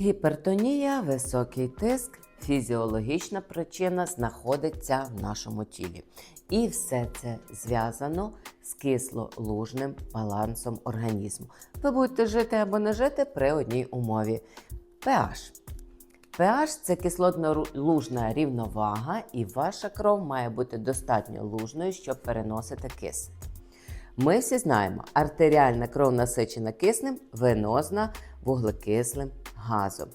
Гіпертонія, високий тиск, фізіологічна причина знаходиться в нашому тілі. І все це зв'язано з кислолужним балансом організму. Ви будете жити або не жити при одній умові pH. pH – це кислотно-лужна рівновага, і ваша кров має бути достатньо лужною, щоб переносити кисень. Ми всі знаємо, артеріальна кров насичена киснем, венозна вуглекислим газом.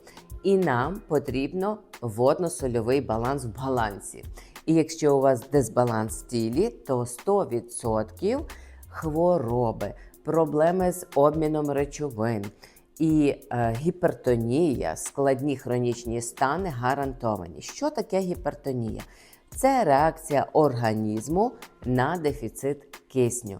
І нам потрібно водно-сольовий баланс в балансі. І якщо у вас дисбаланс в тілі, то 100% хвороби, проблеми з обміном речовин і е, гіпертонія, складні хронічні стани гарантовані. Що таке гіпертонія? Це реакція організму на дефіцит кисню.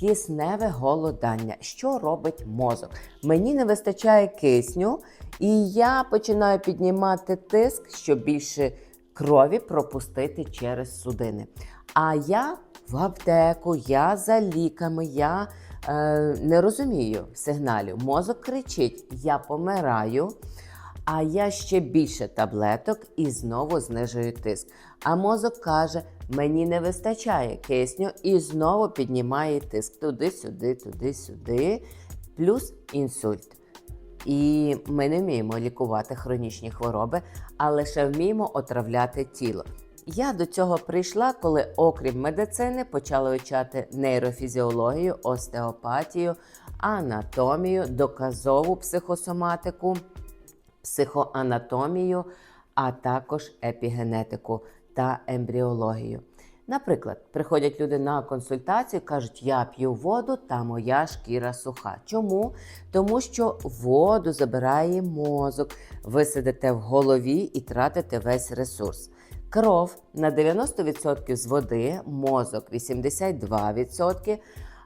Кисневе голодання. Що робить мозок? Мені не вистачає кисню, і я починаю піднімати тиск, щоб більше крові пропустити через судини. А я в аптеку, я за ліками, я е, не розумію сигналів. Мозок кричить: Я помираю. А я ще більше таблеток і знову знижую тиск. А мозок каже: мені не вистачає кисню і знову піднімає тиск туди-сюди, туди-сюди, плюс інсульт. І ми не вміємо лікувати хронічні хвороби, а лише вміємо отравляти тіло. Я до цього прийшла, коли, окрім медицини, почала вивчати нейрофізіологію, остеопатію, анатомію, доказову психосоматику, психоанатомію, а також епігенетику та ембріологію. Наприклад, приходять люди на консультацію, кажуть, я п'ю воду та моя шкіра суха. Чому? Тому що воду забирає мозок, ви сидите в голові і тратите весь ресурс. Кров на 90% з води, мозок 82%,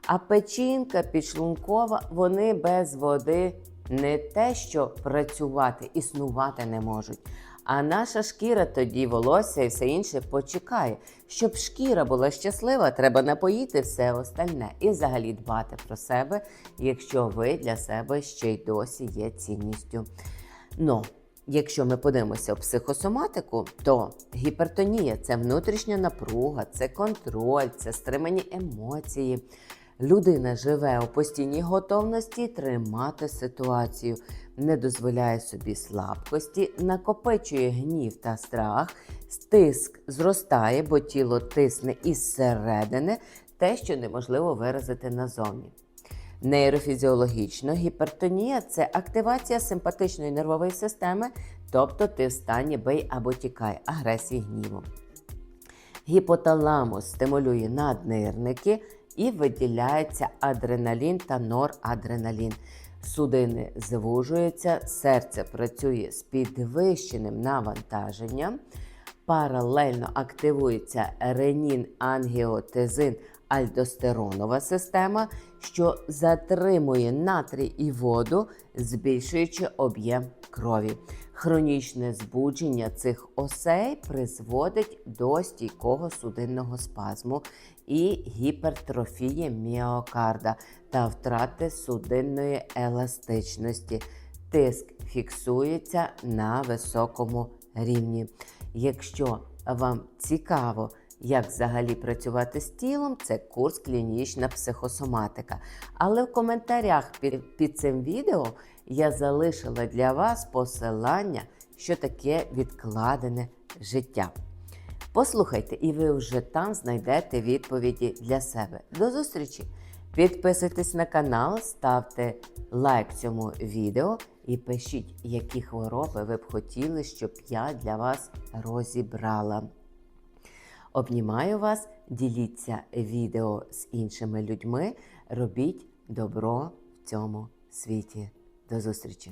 а печінка, підшлункова, вони без води не те, що працювати, існувати не можуть. А наша шкіра тоді волосся і все інше почекає. Щоб шкіра була щаслива, треба напоїти все остальне і взагалі дбати про себе, якщо ви для себе ще й досі є цінністю. Ну, якщо ми подивимося в психосоматику, то гіпертонія це внутрішня напруга, це контроль, це стримані емоції. Людина живе у постійній готовності тримати ситуацію, не дозволяє собі слабкості, накопичує гнів та страх, тиск зростає, бо тіло тисне із середини, те, що неможливо виразити назовні. Нейрофізіологічно гіпертонія це активація симпатичної нервової системи, тобто ти в стані бий або тікай, агресії гніву. Гіпоталамус стимулює наднирники і виділяється адреналін та норадреналін. Судини звужуються, серце працює з підвищеним навантаженням, паралельно активується ренін, ангіотезин, альдостеронова система, що затримує натрій і воду, збільшуючи об'єм крові. Хронічне збудження цих осей призводить до стійкого судинного спазму і гіпертрофії міокарда та втрати судинної еластичності. Тиск фіксується на високому рівні. Якщо вам цікаво, як взагалі працювати з тілом, це курс клінічна психосоматика. Але в коментарях під, під цим відео я залишила для вас посилання, що таке відкладене життя. Послухайте, і ви вже там знайдете відповіді для себе. До зустрічі! Підписуйтесь на канал, ставте лайк цьому відео і пишіть, які хвороби ви б хотіли, щоб я для вас розібрала. Обнімаю вас, діліться відео з іншими людьми, робіть добро в цьому світі. До зустрічі!